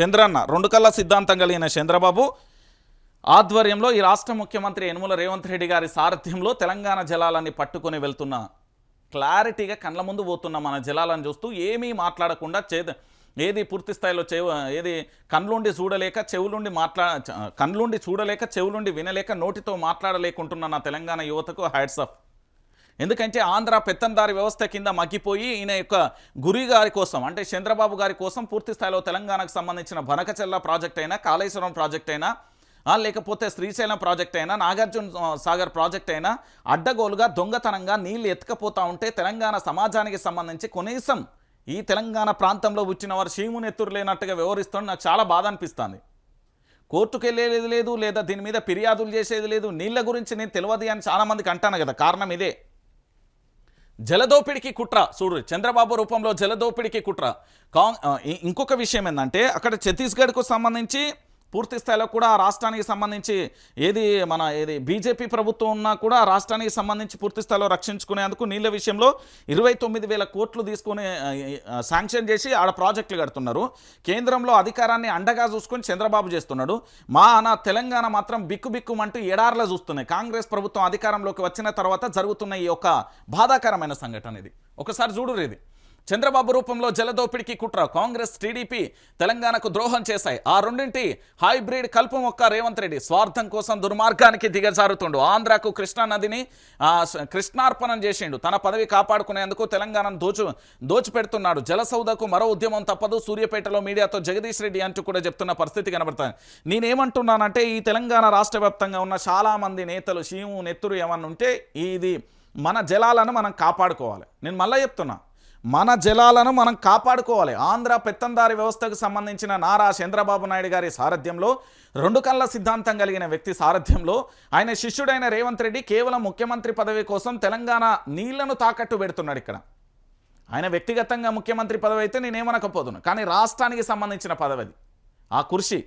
చంద్రన్న రెండు కళ్ళ సిద్ధాంతం కలిగిన చంద్రబాబు ఆధ్వర్యంలో ఈ రాష్ట్ర ముఖ్యమంత్రి యనుమల రేవంత్ రెడ్డి గారి సారథ్యంలో తెలంగాణ జలాలన్నీ పట్టుకొని వెళ్తున్న క్లారిటీగా కళ్ళ ముందు పోతున్న మన జలాలను చూస్తూ ఏమీ మాట్లాడకుండా చే ఏది పూర్తి స్థాయిలో చెవు ఏది కళ్ళుండి చూడలేక చెవులుండి మాట్లా కండ్లుండి కళ్ళుండి చూడలేక చెవులుండి వినలేక నోటితో మాట్లాడలేకుంటున్న నా తెలంగాణ యువతకు హ్యాట్స్ ఆఫ్. ఎందుకంటే ఆంధ్ర పెత్తందారి వ్యవస్థ కింద మగ్గిపోయి ఈయన యొక్క గురి గారి కోసం అంటే చంద్రబాబు గారి కోసం పూర్తి స్థాయిలో తెలంగాణకు సంబంధించిన బనకచెల్ల ప్రాజెక్ట్ అయినా కాళేశ్వరం ప్రాజెక్ట్ అయినా లేకపోతే శ్రీశైలం ప్రాజెక్ట్ అయినా నాగార్జున సాగర్ ప్రాజెక్ట్ అయినా అడ్డగోలుగా దొంగతనంగా నీళ్ళు ఎత్తుకపోతా ఉంటే తెలంగాణ సమాజానికి సంబంధించి కనీసం ఈ తెలంగాణ ప్రాంతంలో వచ్చిన వారు శీముని ఎత్తురు లేనట్టుగా వ్యవహరిస్తుంటే నాకు చాలా బాధ అనిపిస్తుంది. కోర్టుకు వెళ్ళేది లేదు లేదా దీని మీద ఫిర్యాదులు చేసేది లేదు నీళ్ళ గురించి నేను తెలియదు అని చాలామందికి అంటాను కదా కారణం ఇదే. జలదోపిడికి కుట్ర. చూడు చంద్రబాబు రూపంలో జలదోపిడికి కుట్ర. కాంగ్ ఇంకొక విషయం ఏంటంటే అక్కడ ఛత్తీస్గఢ్కు సంబంధించి పూర్తి స్థాయిలో కూడా రాష్ట్రానికి సంబంధించి ఏది మన ఏది బీజేపీ ప్రభుత్వం ఉన్నా కూడా రాష్ట్రానికి సంబంధించి పూర్తి స్థాయిలో రక్షించుకునేందుకు నీళ్ళ విషయంలో ఇరవై తొమ్మిది వేల కోట్లు తీసుకుని శాంక్షన్ చేసి ఆడ ప్రాజెక్టులు కడుతున్నారు. కేంద్రంలో అధికారాన్ని అండగా చూసుకొని చంద్రబాబు చేస్తున్నాడు. మా నా తెలంగాణ మాత్రం బిక్కుబిక్కుమంటూ ఎడార్లా చూస్తున్నాయి. కాంగ్రెస్ ప్రభుత్వం అధికారంలోకి వచ్చిన తర్వాత జరుగుతున్న ఈ యొక్క బాధాకరమైన సంఘటన ఇది. ఒకసారి చూడు ఇది. చంద్రబాబు రూపంలో జలదోపిడికి కుట్ర కాంగ్రెస్ టీడీపీ తెలంగాణకు ద్రోహం చేశాయి. ఆ రెండింటి హైబ్రిడ్ కల్పు మొక్క రేవంత్ రెడ్డి స్వార్థం కోసం దుర్మార్గానికి దిగజారుతుండు. ఆంధ్రాకు కృష్ణా నదిని కృష్ణార్పణం చేసిండు. తన పదవి కాపాడుకునేందుకు తెలంగాణను దోచు దోచిపెడుతున్నాడు. జలసౌదకు మరో ఉద్యమం తప్పదు. సూర్యాపేటలో మీడియాతో జగదీష్ రెడ్డి అంటూ కూడా చెప్తున్న పరిస్థితి కనబడుతుంది. నేనేమంటున్నానంటే ఈ తెలంగాణ రాష్ట్ర వ్యాప్తంగా ఉన్న చాలామంది నేతలు శివు నెత్తురు ఏమన్నా ఉంటే ఇది మన జలాలను మనం కాపాడుకోవాలి. నేను మళ్ళీ చెప్తున్నా. మన జలాలను మనం కాపాడుకోవాలి. ఆంధ్ర పెత్తందారి వ్యవస్థకు సంబంధించిన నారా చంద్రబాబు నాయుడు గారి సారథ్యంలో రెండు కళ్ళ సిద్ధాంతం కలిగిన వ్యక్తి సారథ్యంలో ఆయన శిష్యుడైన రేవంత్ రెడ్డి కేవలం ముఖ్యమంత్రి పదవి కోసం తెలంగాణ నీళ్ళను తాకట్టు పెడుతున్నాడు ఇక్కడ. ఆయన వ్యక్తిగతంగా ముఖ్యమంత్రి పదవి అయితే నేనేమనకపోదును కానీ రాష్ట్రానికి సంబంధించిన పదవి అది. ఆ కృషి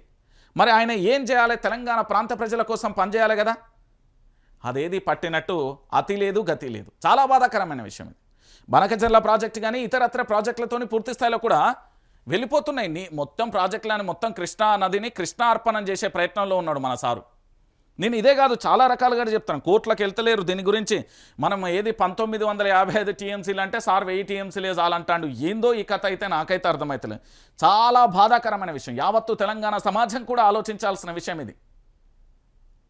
మరి ఆయన ఏం చేయాలి? తెలంగాణ ప్రాంత ప్రజల కోసం పనిచేయాలి కదా? అదేది పట్టినట్టు అతి లేదు గతి లేదు. చాలా బాధాకరమైన విషయం ఇది. బనకచర్ల ప్రాజెక్ట్ కానీ ఇతరత్ర ప్రాజెక్టులతోని పూర్తి స్థాయిలో కూడా వెళ్ళిపోతున్నాయి. నీ మొత్తం ప్రాజెక్టులని మొత్తం కృష్ణా నదిని కృష్ణా అర్పణం చేసే ప్రయత్నంలో ఉన్నాడు మన సారు. నేను ఇదే కాదు చాలా రకాలుగా చెప్తాను. కోర్టులకు వెళ్తలేరు దీని గురించి. మనం ఏది పంతొమ్మిది వందల యాభై ఐదు టీఎంసీలు అంటే సార్ వెయ్యి టీఎంసీలే చాలంటాడు. ఏందో ఈ కథ అయితే నాకైతే అర్థమవుతలేదు చాలా బాధాకరమైన విషయం. యావత్తు తెలంగాణ సమాజం కూడా ఆలోచించాల్సిన విషయం ఇది.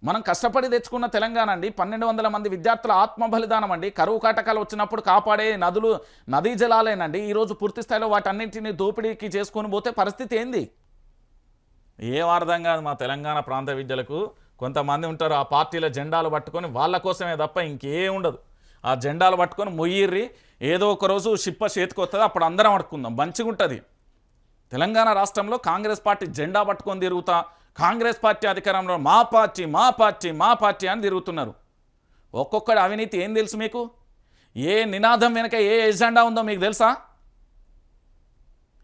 మనం కష్టపడి తెచ్చుకున్న తెలంగాణ అండి పన్నెండు వందల మంది విద్యార్థుల ఆత్మ బలిదానం అండి. కరువు కాటకాలు వచ్చినప్పుడు కాపాడే నదులు నదీ జలాలేనండి. ఈరోజు పూర్తి స్థాయిలో వాటన్నింటినీ దోపిడీకి చేసుకొని పోతే పరిస్థితి ఏంది? ఏం అర్థం కాదు మా తెలంగాణ ప్రాంత విద్యలకు. కొంతమంది ఉంటారు ఆ పార్టీల జెండాలు పట్టుకొని వాళ్ళ కోసమే తప్ప ఇంకేం ఉండదు. ఆ జెండాలు పట్టుకొని మొయ్యిర్రి ఏదో ఒక రోజు షిప్ప చేతికి వస్తుంది అప్పుడు అందరం అడుక్కుందాం. మంచిగా ఉంటుంది తెలంగాణ రాష్ట్రంలో కాంగ్రెస్ పార్టీ జెండా పట్టుకొని తిరుగుతా కాంగ్రెస్ పార్టీ అధికారంలో మా పార్టీ మా పార్టీ మా పార్టీ అని తిరుగుతున్నారు. ఒక్కొక్కడి అవినీతి ఏం తెలుసు మీకు? ఏ నినాదం వెనక ఏ ఎజెండా ఉందో మీకు తెలుసా?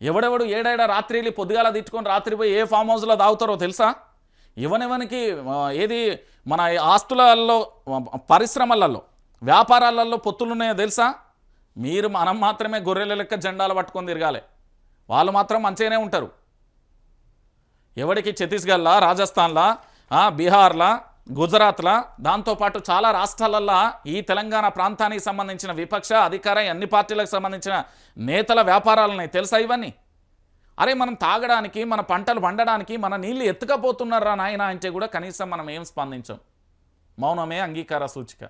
ఎవడెవడు ఏడేడ రాత్రిని పొద్దుగాల తిట్టుకొని రాత్రి పోయి ఏ ఫామ్ హౌస్లో దాగుతారో తెలుసా? ఇవనివనికి ఏది మన ఆస్తులలో పరిశ్రమలలో వ్యాపారాలలో పొత్తులు ఉన్నాయో తెలుసా? మీరు మనం మాత్రమే గొర్రెల లెక్క జెండాలు పట్టుకొని తిరగాలి. వాళ్ళు మాత్రం మంచిగానే ఉంటారు. ఎవడికి ఛత్తీస్గఢ్లా రాజస్థాన్లా బీహార్లా గుజరాత్లా దాంతోపాటు చాలా రాష్ట్రాలల్లా ఈ తెలంగాణ ప్రాంతానికి సంబంధించిన విపక్ష అధికార అన్ని పార్టీలకు సంబంధించిన నేతల వ్యాపారాలున్నాయి. తెలుసా ఇవన్నీ? అరే మనం తాగడానికి మన పంటలు పండడానికి మన నీళ్ళు ఎత్తుకపోతున్నారా నాయన అంటే కూడా కనీసం మనం ఏం స్పందించాం? మౌనమే అంగీకార సూచిక.